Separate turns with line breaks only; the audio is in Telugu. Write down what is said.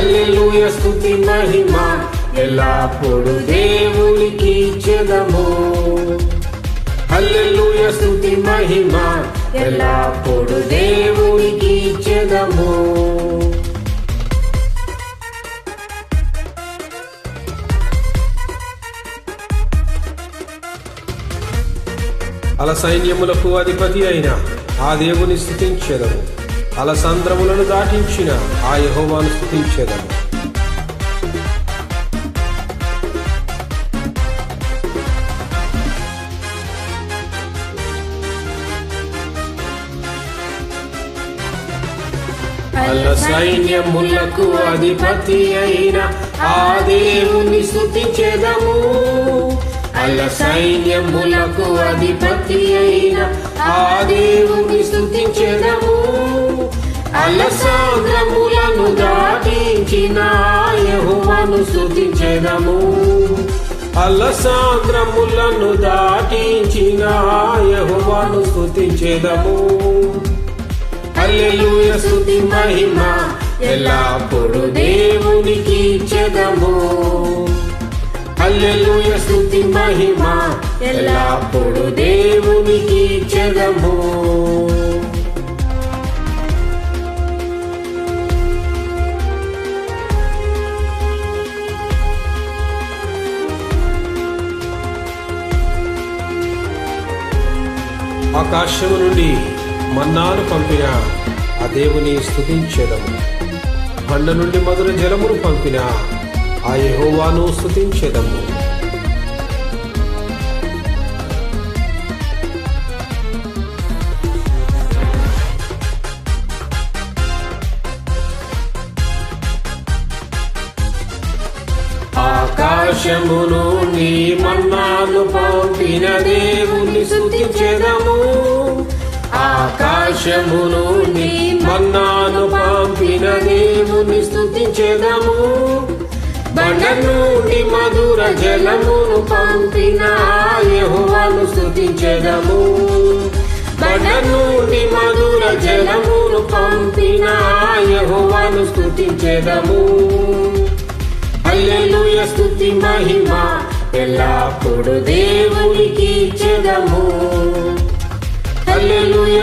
హల్లెలూయ స్తుతి మహిమ. ఎల్లప్పుడు దేవునికి చెదము హల్లెలూయ స్తుతి మహిమ. ఎల్లప్పుడు దేవునికి చెదము అల సైన్యములకు అధిపతి అయిన ఆ దేవుని స్థుతించెదము. అలసంద్రములను దాటించిన ఆ యహోవాను స్థుతించేదాము అల్ల సైన్యములకు అధిపతి అయిన ఆ దేవుని స్థుతించేదము అల్ల సైన్యములకు అధిపతి అయిన ఆ దేవుని స్థుతించ అల్ల సాగరములను దాటించిన యెహోవాను స్థుతించెదము అల్ల సాగరములను దాటించిన యెహోవాను స్థుతించెదము హల్లెలూయ స్తుతి మహిమ ఎల్లప్పుడు దేవునికి చెదము హల్లెలూయ స్తుతి మహిమ ఎల్లప్పుడు దేవునికి చెదము ఆకాశము నుండి మన్నాను పంపిన ఆ దేవుని స్థుతించేదము బండ నుండి మధుర జలమును పంపిన ఆ యహోవాను స్థుతించేదము ఆకాశము నుండి మన్నాను పంపిన దేవుని ఆకాశము మన్నాను పంపిన దేవుని స్థుతించెదము బండ నుండి మధుర జలమును పంపిన యహోవాను స్థుతించెదము బండ నుండి మధుర జలమును పంపిన యహోవాను స్థుతించెదము అల్లెలుయ స్థుతి మహిమ ఎల్లప్పుడు దేవునికి చెదము